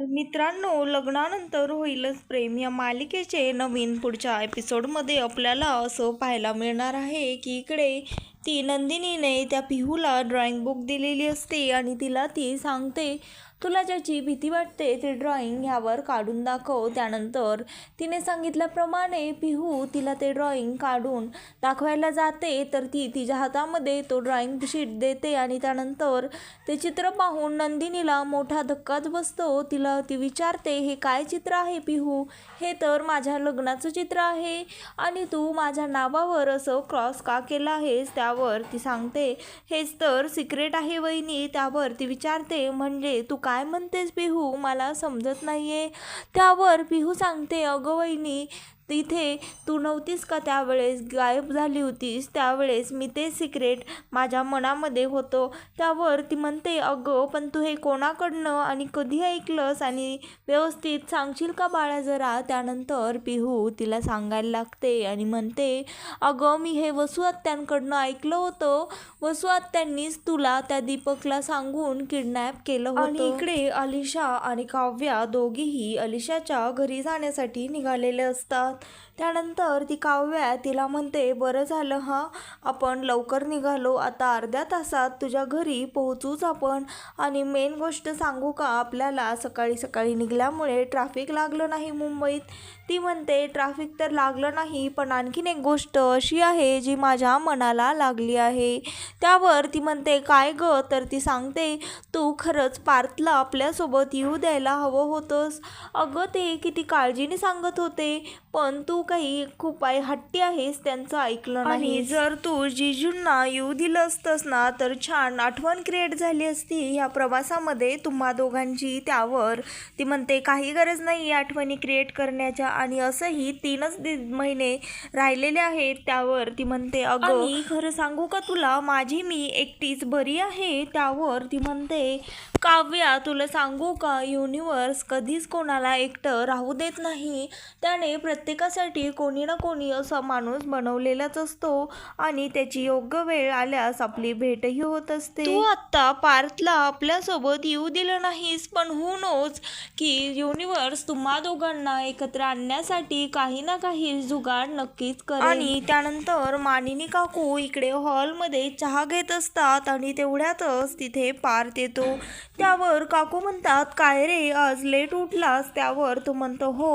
तर मित्रांनो लग्नानंतर होईलच प्रेम. या मालिकेचे नवीन पुढच्या एपिसोडमध्ये आपल्याला असं पाहायला मिळणार आहे की इकडे ती नंदिनीने त्या पिहूला ड्रॉइंग बुक दिलेली असते आणि तिला ती सांगते तुला ज्याची भीती वाटते ते ड्रॉइंग ह्यावर काढून दाखव. त्यानंतर तिने सांगितल्याप्रमाणे पिहू तिला ते ड्रॉइंग काढून दाखवायला जाते. तर ती तिच्या हातामध्ये तो ड्रॉइंग शीट देते आणि त्यानंतर ते चित्र पाहून नंदिनीला मोठा धक्काच बसतो. तिला ती विचारते हे काय चित्र आहे पिहू? हे तर माझ्या लग्नाचं चित्र आहे आणि तू माझ्या नावावर असं क्रॉस का केलं आहेस त्यावर ती सांगते हेच तर सिक्रेट आहे वहिनी त्यावर ती विचारते म्हणजे तू काय म्हणतेस बिहू? मला समजत नाही आहे त्यावर बिहू सांगते अगं वहिनी तिथे तू नव्हतीस का त्यावेळेस? गायब झाली होतीस. त्यावेळेस मी ते सिक्रेट माझ्या मनामध्ये होतं. त्यावर ती म्हणते अगं पण तू हे कोणाकडनं आणि कधी ऐकलंस आणि व्यवस्थित सांगशील का बाळा जरा? त्यानंतर पिहू तिला सांगायला लागते आणि म्हणते अगं मी हे वसू आत्यांकडनं ऐकलं होतं. वसू आत्यांनीच तुला त्या दीपकला सांगून किडनॅप केलं होतं. आणि इकडे अलिशा आणि काव्या दोघीही अलिशाच्या घरी जाण्यासाठी निघालेले असतात. त्यानंतर ती काव्या तिला म्हणते बरं झालं हां आपण लवकर निघालो. आता अर्ध्या तासात तुझ्या घरी पोहोचूच आपण. आणि मेन गोष्ट सांगू का आपल्याला सकाळी सकाळी निघाल्यामुळे ट्रॅफिक लागलं नाही मुंबईत. ती म्हणते ट्रॅफिक तर लागलं नाही पण आणखीन एक गोष्ट अशी आहे जी माझ्या मनाला लागली आहे. त्यावर ती म्हणते काय ग? तर ती सांगते तू खरंच पार्थला आपल्यासोबत येऊ द्यायला हवं होतंस. अगं ते किती काळजीने सांगत होते. पण तू काही खूप आई हट्टी आहेस त्यांचं ऐकलं नाही जर तू जिजूंना येऊ दिलं असतंस ना तर छान आठवण क्रिएट झाली असती. ह्या प्रवासामध्ये तुम्हा दोघांची त्यावर ती म्हणते काही गरज नाही आठवणी क्रिएट करण्याच्या. आणि असंही तीनच महिने राहिलेले आहेत त्यावर ती म्हणते अगं मी खरं सांगू का तुला? माझी मी एकटीच बरी आहे त्यावर. ती म्हणते काव्या तुला सांगू का? युनिवर्स कधीच कोणाला एकटं राहू देत नाही. त्याने प्रत्येकासाठी कोणी ना कोणी असा माणूस बनवलेलाच असतो आणि त्याची योग्य वेळ आल्यास आपली भेटही होत असते. तू आत्ता पार्थला आपल्यासोबत येऊ दिलं नाहीस पण हु नोज की युनिवर्स तुम्हा दोघांना एकत्र आणण्यासाठी काही ना काही जुगाड नक्कीच करेल. आणि त्यानंतर मानिनी काकू इकडे हॉलमध्ये चहा घेत असतात आणि तेवढ्यातच तिथे पार्थ येतो. त्यावर काकू म्हणतात काय रे आज लेट उठलास. त्यावर तो म्हणतो हो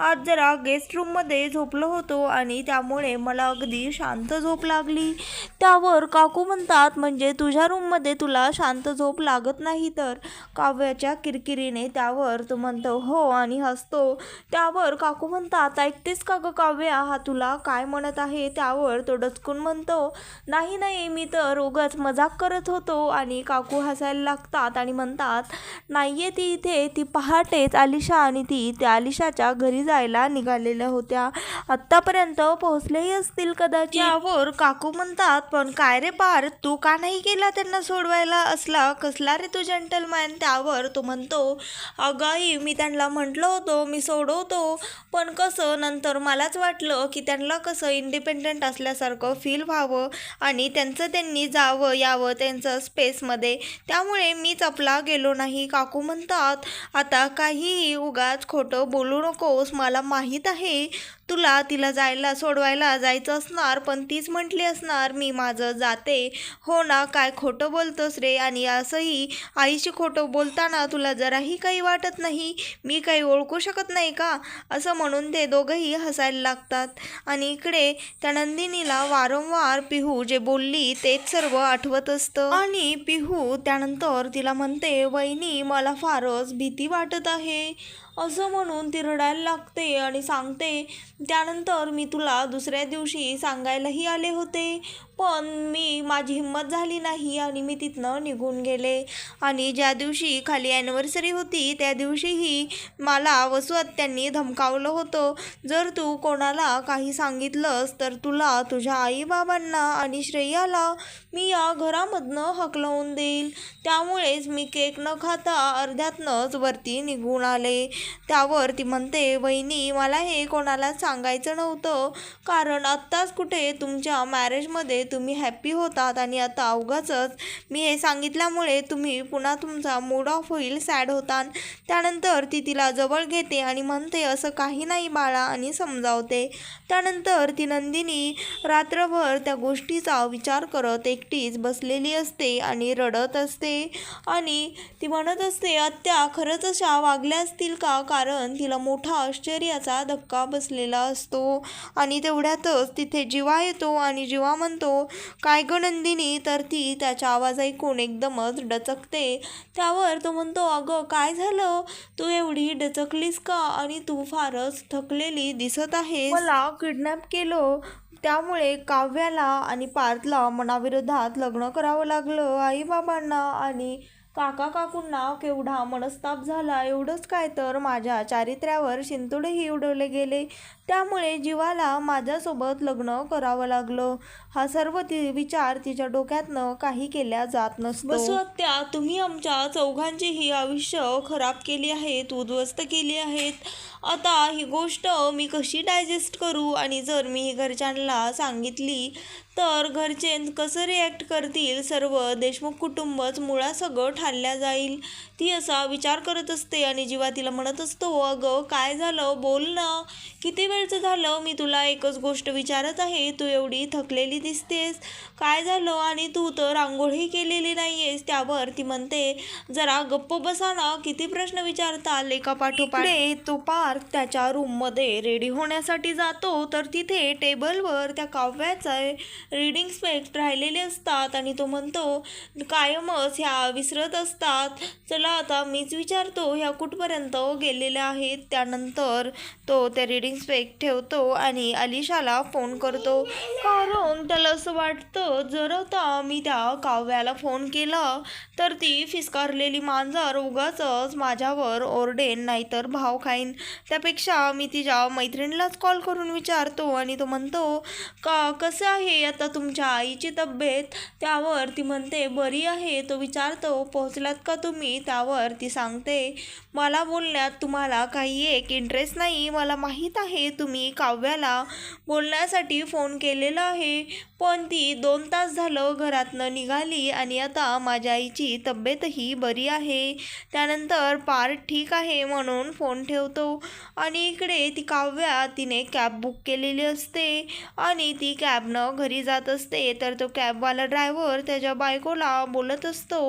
आज जरा गेस्ट रूममध्ये झोपलो होतो आणि त्यामुळे मला अगदी शांत झोप लागली. त्यावर काकू म्हणतात म्हणजे तुझ्या रूममध्ये तुला शांत झोप लागत नाही तर? काव्याच्या किरकिरीने त्यावर तो म्हणतो हो आणि हसतो. त्यावर काकू म्हणतात ऐकतेस का ग काव्या? हा तुला काय म्हणत आहे? त्यावर तो डचकून म्हणतो नाही नाही मी तर उगाच मजाक करत होतो. आणि काकू हसायला लागतात आणि म्हणतात नाहीये ती इथे ती पहाटेच आलिशा आणि ती त्या आलिशाच्या घरी जायला निघाले निघालेल्या होत्या. आत्तापर्यंत पोहोचलेही असतील कदाचित. यावर काकू म्हणतात पण काय रे पार तू का नाही गेला त्यांना सोडवायला? असला कसला रे तू जंटलमॅन त्यावर तो म्हणतो अगाई मी त्यांना म्हटलं होतो मी सोडवतो. पण कसं नंतर मलाच वाटलं की त्यांना कसं इंडिपेंडंट असल्यासारखं फील व्हावं आणि त्यांचं त्यांनी जावं यावं त्यांचं स्पेसमध्ये त्यामुळे मीच आपला गेलो नाही. काकू म्हणतात आता काहीही उगाच खोटं बोलू नकोस. मला माहीत आहे hey, तुला तिला जायला सोडवायला जायचं असणार पण तीच म्हटली असणार मी माझं जाते. हो ना काय खोटं बोलतोस रे? आणि असंही आईशी खोटं बोलताना तुला जराही काही वाटत नाही? मी काही ओळखू शकत नाही का? असं म्हणून ते दोघंही हसायला लागतात. आणि इकडे त्या नंदिनीला वारंवार पिहू जे बोलली तेच सर्व आठवत असतं. आणि पिहू त्यानंतर तिला म्हणते वहिनी मला फारच भीती वाटत आहे. असं म्हणून ती रडायला लागते आणि सांगते त्यानंतर मी तुला दुसऱ्या दिवशी सांगायलाही आले होते. पण मी माझी हिंमत झाली नाही आणि मी तिथनं निघून गेले. आणि ज्या दिवशी खाली ॲनिव्हर्सरी होती त्या दिवशीही मला वसू धमकावलं होतं. जर तू कोणाला काही सांगितलंस तर तुला तुझ्या आईबाबांना आणि श्रेयाला मी या घरामधनं हकलवून देईल. त्यामुळेच मी केक न खाता अर्ध्यातनंच वरती निघून आले. त्यावर ती म्हणते वहिनी मला हे कोणाला सांगायचं नव्हतं. कारण आत्ताच कुठे तुमच्या मॅरेजमध्ये तुम्ही हॅप्पी होतात आणि आता उगाचच मी हे सांगितल्यामुळे तुम्ही पुन्हा तुमचा मूड ऑफ होईल सॅड होतात. त्यानंतर ती तिला जवळ घेते आणि म्हणते असं काही नाही बाळा आणि समजावते. त्यानंतर ती नंदिनी रात्रभर त्या गोष्टीचा विचार करत एकटीच बसलेली असते आणि रडत असते. आणि ती म्हणत असते आत्या खरंच अशा वागल्या असतील का? कारण तिला मोठा आश्चर्याचा धक्का बसलेला असतो. आणि तेवढ्यातच तिथे जिवा येतो आणि जिवा म्हणतो काय ग नंदिनी? तर ती त्याच्या आवाज ऐकून एकदमच डचकते. त्यावर तो म्हणतो अगं काय झालं? तू एवढी डचकलीस का? आणि तू फारच थकलेली दिसत आहे मला किडनॅप केलं. त्यामुळे काव्याला आणि पार्थला मनाविरोधात लग्न करावं लागलं. आई बाबांना आणि काका काकूंना केवढा मनस्ताप झाला एवढंच काय तर माझ्या चारित्र्यावर शिंतोडेही उडवले गेले. त्यामुळे जीवाला माझ्यासोबत लग्न करावं लागलं. हा सर्व ती विचार तिच्या डोक्यातनं काही केल्या जात नसतो. बसू तुम्ही आमच्या चौघांचीही आयुष्य खराब केली आहेत उद्ध्वस्त केली आहेत. आता ही गोष्ट मी कशी डायजेस्ट करू? आणि जर मी घरच्यांना सांगितली तर घरचे कसं रिॲक्ट करतील? सर्व देशमुख कुटुंबच मुळासगळं ठाणल्या जाईल. ती असा विचार करत असते आणि जीवा तिला म्हणत असतो अगं काय झालं? बोल ना. किती वेळचं झालं? मी तुला एकच गोष्ट विचारत आहे. तू एवढी थकलेली दिसतेस. काय झालं? आणि तू तर आंघोळही केलेली नाही आहेस त्यावर ती म्हणते जरा गप्प बसा ना. किती प्रश्न विचारता एका पाठोपाठ? तो पार्क त्याच्या रूममध्ये रेडी होण्यासाठी जातो. तर तिथे टेबलवर त्या काव्याचा रीडिंग स्पेक्ट राहिलेले असतात आणि तो म्हणतो कायमच ह्या विसरत असतात. चला आता मीच विचारतो ह्या कुठपर्यंत गेलेल्या आहेत? त्यानंतर तो त्या रीडिंग स्पेक्ट ठेवतो आणि अलिशाला फोन करतो. कारण त्याला असं वाटतं जर आता मी त्या काव्याला फोन केला तर ती फिसकारलेली मांजर उगाचच माझ्यावर ओरडेन नाहीतर भाव खाईन. त्यापेक्षा मी तिच्या मैत्रिणीलाच कॉल करून विचारतो. आणि तो म्हणतो का कसं आहे आता तुमच्या आईची तब्येत त्यावर ती म्हणते बरी आहे. तो विचारतो पोहोचलात का तुम्ही? त्यावर ती सांगते मला बोलण्यात तुम्हाला काही एक इंटरेस्ट नाही. मला माहीत आहे तुम्ही काव्याला बोलण्यासाठी फोन केलेला आहे. पण ती दोन तास झालं घरातनं निघाली आणि आता माझ्या आईची तब्येतही बरी आहे. त्यानंतर पार्ट ठीक आहे म्हणून फोन ठेवतो. आणि इकडे ती काव्या तिने कॅब बुक केलेली असते आणि ती कॅबनं घरी जात असते. तर तो कॅबवाला ड्रायव्हर त्याच्या बायकोला बोलत असतो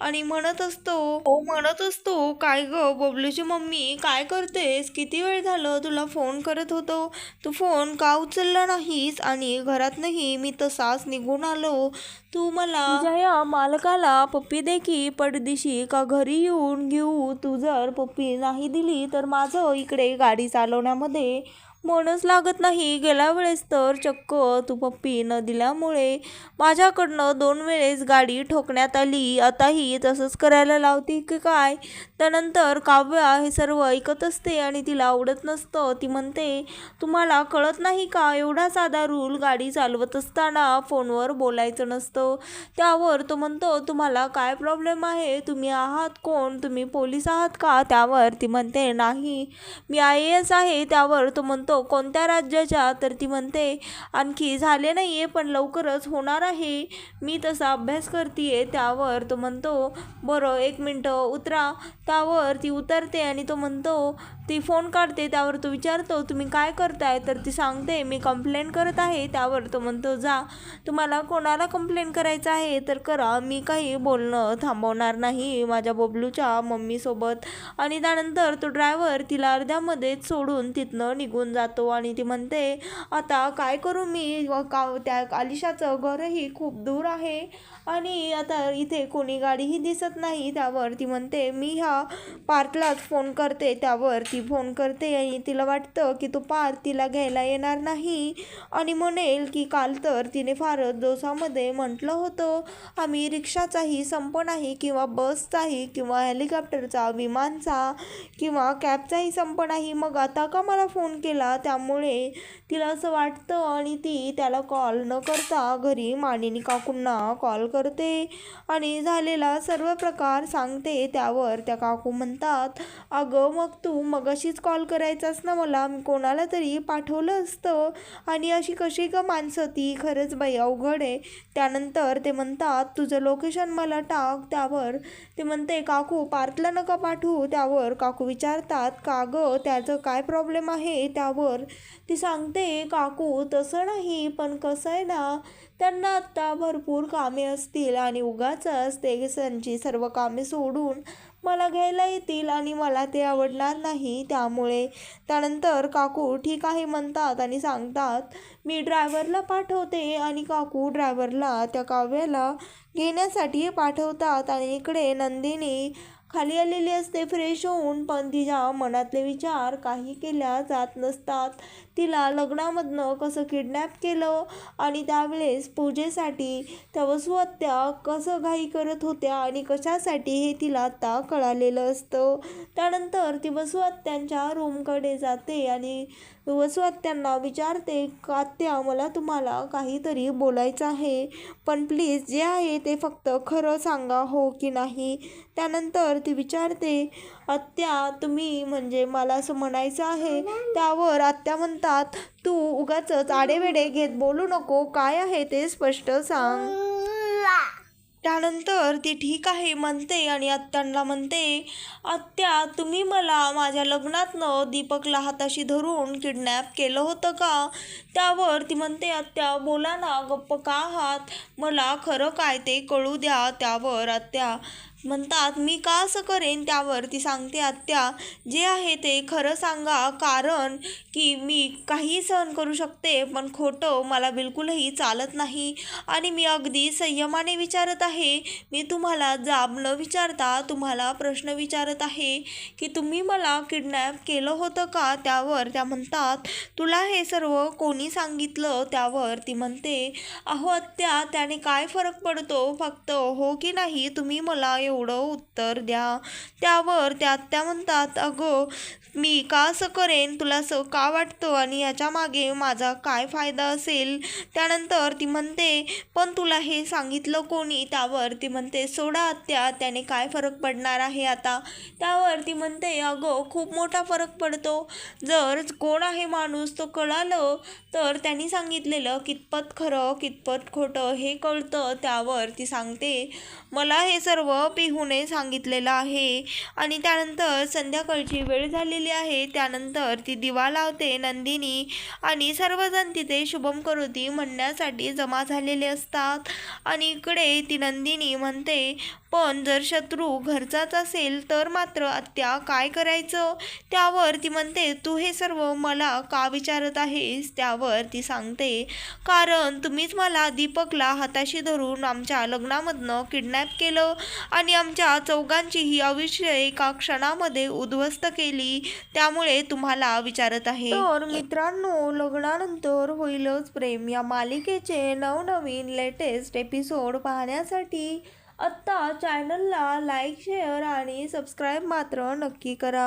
आणि म्हणत असतो हो म्हणत असतो काय ग? बबलूची मम्मी काय करतेस? किती वेळ झालं? तुला फोन करत होतो. तू फोन का उचलला नाहीस? आणि घरातनंही मी तसाच निघून आलो. तू मला तुझ्या या मालकाला पप्पी दे की पडदिशी का घरी येऊन घेऊ? तू जर पप्पी नाही दिली तर माझं इकडे गाडी चालवण्यामध्ये मनच लागत नाही. गेल्या वेळेस तर चक्क तू पप्पी न दिल्यामुळे माझ्याकडनं दोन वेळेस गाडी ठोकण्यात आली. आताही तसंच करायला लावती की काय? त्यानंतर काव्या हे सर्व ऐकत असते आणि तिला आवडत नसतं. ती म्हणते तुम्हाला कळत नाही का? एवढा साधा रूल गाडी चालवत असताना फोनवर बोलायचं नसतं. त्यावर तो म्हणतो तुम्हाला काय प्रॉब्लेम आहे? तुम्ही आहात कोण? तुम्ही पोलीस आहात का? त्यावर ती म्हणते नाही. मी आय ए एस आहे. त्यावर तो म्हणतो कोणत्या राज्याच्या? तर ती म्हणते आणखी झाले नाही आहे पण लवकरच होणार आहे. मी तसा अभ्यास करते त्यावर तो म्हणतो बरं एक मिनटं उतरा. त्यावर ती उतरते आणि तो म्हणतो ती फोन काढते त्यावर तो विचारतो तुम्ही काय करताय? तर ती सांगते मी कंप्लेंट करत आहे. त्यावर तो म्हणतो जा तुम्हाला कोणाला कंप्लेंट करायचं आहे? तर करा मी काही बोलणं थांबवणार नाही माझ्या बबलूच्या मम्मीसोबत. आणि त्यानंतर तो ड्रायव्हर तिला अर्ध्यामध्येच सोडून तिथनं निघून जा जातो आणि ती म्हणते आता काय करू मी? का त्या आलिशाचं घरही खूप दूर आहे आणि आता इथे कोणी गाडीही दिसत नाही. त्यावर ती म्हणते मी ह्या पार्थलाच फोन करते. त्यावर ती फोन करते आणि तिला वाटतं की तो पार्थ तिला घ्यायला येणार नाही. आणि म्हणेल की काल तर तिने फारच दोसामध्ये म्हटलं होतं आम्ही रिक्षाचाही संप नाही किंवा बसचाही किंवा हेलिकॉप्टरचा विमानचा किंवा कॅबचाही संप नाही. मग आता का मला फोन केला? त्यामुळे तिला असं वाटतं आणि ती त्याला कॉल न करता घरी मानिनी काकूंना कॉल करते आणि झालेला सर्व प्रकार सांगते त्यावर. त्या काकू म्हणतात अगं मग तू मगाशीच कॉल करायचास ना मला? मी कोणाला तरी पाठवलं असतं. आणि अशी कशी ग माणसं ती? खरंच बाई अवघड आहे. त्यानंतर ते म्हणतात तुझं लोकेशन मला टाक त्यावर. ते म्हणते काकू पार्थला नका पाठवू त्यावर. काकू विचारतात का गं? त्याचं काय प्रॉब्लेम आहे? त्यावर ती सांगते काकू तसं नाही पण कसं आहे ना त्यांना आत्ता भरपूर कामे असतील आणि उगाचच ते त्यांची सर्व कामे सोडून मला घ्यायला येतील आणि मला ते आवडणार नाही. त्यामुळे त्यानंतर काकू ठीक आहे म्हणतात आणि सांगतात मी ड्रायव्हरला पाठवते आणि काकू ड्रायव्हरला त्या काव्याला घेण्यासाठी पाठवतात आणि इकडे नंदिनी खाली आलेली असते. फ्रेश होऊन पण तिच्या मनातले विचार काही केल्या जात नसतात. तिला लग्नामधनं कसं किडनॅप केलं आणि त्यावेळेस पूजेसाठी त्या कसं घाई करत होत्या आणि कशासाठी हे तिला आता कळालेलं असतं. त्यानंतर ती वसुआत्यांच्या रूमकडे जाते आणि वसुआत्यांना विचारते कात्या मला तुम्हाला काहीतरी बोलायचं आहे पण प्लीज जे आहे ते फक्त खरं सांगा हो की नाही? त्यानंतर ती विचारते आत्या तुम्ही म्हणजे मला असं म्हणायचं आहे त्यावर आत्या म्हणतात तू उगाच आडेवेडे घेत बोलू नको काय आहे ते स्पष्ट सांग. त्यानंतर ती ठीक आहे म्हणते आणि आत्यांना म्हणते आत्या तुम्ही मला माझ्या लग्नातनं दीपकला हाताशी धरून किडनॅप केलं होतं का? त्यावर ती म्हणते आत्या बोला ना गप्प का आहात? मला खरं काय ते कळू द्या त्यावर आत्या. म्हणतात मी का असं करेन? त्यावर ती सांगते आत्या जे आहे ते खरं सांगा कारण की मी काही सहन करू शकते पण खोटं मला बिलकुलही चालत नाही. आणि मी अगदी संयमाने विचारत आहे. मी तुम्हाला जाब न विचारता तुम्हाला प्रश्न विचारत आहे की तुम्ही मला किडनॅप केलं होतं का? त्यावर त्या म्हणतात तुला हे सर्व कोणी सांगितलं? त्यावर ती म्हणते अहो आत्या त्याने काय फरक पडतो? फक्त हो की नाही? तुम्ही मला एवढं उत्तर द्या. त्यावर त्या आत्या म्हणतात अगं मी का असं करेन? तुला असं का वाटतं? आणि याच्या मागे माझा काय फायदा असेल? त्यानंतर ती म्हणते पण तुला हे सांगितलं कोणी? त्यावर ती म्हणते सोडा आत्या त्याने काय फरक पडणार आहे आता? त्यावर ती म्हणते अगं खूप मोठा फरक पडतो. जर कोण आहे माणूस तो कळालं तर त्यांनी सांगितलेलं कितपत खरं कितपत खोटं हे कळतं. त्यावर ती सांगते मला हे सर्व पिहूने सांगितलेलं आहे. आणि त्यानंतर संध्याकाळची वेळ झालेली आहे. त्यानंतर ती दिवा लावते नंदिनी आणि सर्वजण तिथे शुभम करोती म्हणण्यासाठी जमा झालेले असतात. आणि इकडे ती नंदिनी म्हणते पण जर शत्रू घरचाच असेल तर मात्र आत्या काय करायचं? त्यावर ती म्हणते तू हे सर्व मला का विचारत आहेस? त्यावर ती सांगते कारण तुम्हीच मला दीपकला हाताशी धरून आमच्या लग्नामधनं किडनॅप केलं आणि आमच्या चौघांचीही आयुष्य एका क्षणामध्ये उद्ध्वस्त केली. त्यामुळे तुम्हाला विचारत आहे. तर मित्रांनो लग्नानंतर होईलच प्रेम. या मालिकेचे नवनवीन लेटेस्ट एपिसोड पाहण्यासाठी आत्ता चॅनलला लाईक शेअर आणि सबस्क्राईब मात्र नक्की करा.